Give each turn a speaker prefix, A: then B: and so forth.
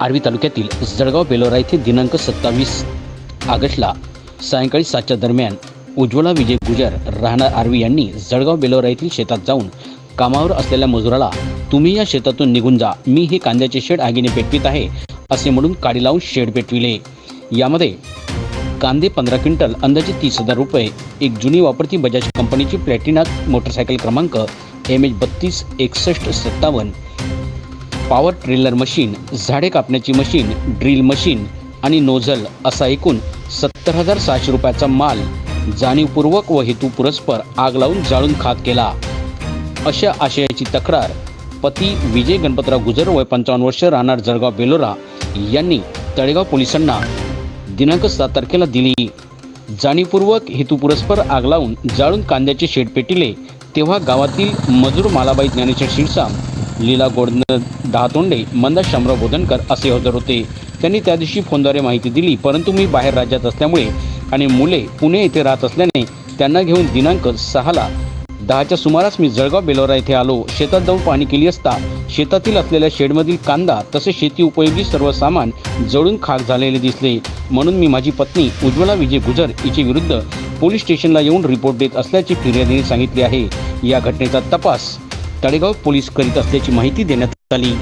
A: आर्वी तालुक्यातील जळगाव बेलोरा येथे दिनांक सत्तावीस ऑगस्टला सायंकाळी सातच्या दरम्यान उज्ज्वला विजय गुजर राहणार आर्वी यांनी जळगाव बेलोरा येथील शेतात जाऊन कामावर असलेल्या मजुराला तुम्ही या शेतातून निघून जा मी हे कांद्याचे शेड आगीने पेटवीत आहे असे म्हणून काडी लावून शेड पेटविले. यामध्ये कांदे पंधरा क्विंटल अंदाजे तीस हजार रुपये. एक जुनी वापरती बजाज कंपनीची प्लॅटिना मोटरसायकल क्रमांक एम एच बत्तीस एकसष्ट सत्तावन्न. पॉवर ट्रिलर मशीन झाडे कापण्याची मशीन ड्रिल मशीन आणि नोझल असा एकूण सत्तर हजार सहाशे रुपयाचा माल जाणीवपूर्वक व हेतुपुरस्पर आग लावून जाळून खाक केला. अशा आशयाची तक्रार पती विजय गणपतराव गुजर वय पंचावन्न वर्ष राहणार जळगाव बेलोरा यांनी तळेगाव पोलिसांना दिनांक सात तारखेला दिली. जाणीवपूर्वक हेतुपुरस्पर आग लावून जाळून कांद्याचे शेड पेटिले तेव्हा गावातील मजूर मालाबाई ज्ञानेश्वर शिरसाम लीला गोड दहातोंडे मंदा शामराव बोधनकर असे हजर होते. त्यांनी त्या दिवशी फोनद्वारे माहिती दिली परंतु मी बाहेर राज्यात असल्यामुळे आणि मुले पुणे येथे राहत असल्याने त्यांना घेऊन दिनांक सहाला दहाच्या सुमारास मी जळगाव बेलोरा येथे आलो. शेतात जाऊन पाहणी केली असता शेतातील असलेल्या शेडमधील कांदा तसेच शेती उपयोगी सर्व सामान जळून खाक झालेले दिसले. म्हणून मी माझी पत्नी उज्ज्वला विजय गुजर हिच्या विरुद्ध पोलीस स्टेशनला येऊन रिपोर्ट देत असल्याचे फिर्यादीने सांगितले आहे. या घटनेचा तपास तळेगाव पोलीस करीत असल्याची माहिती देण्यात आली.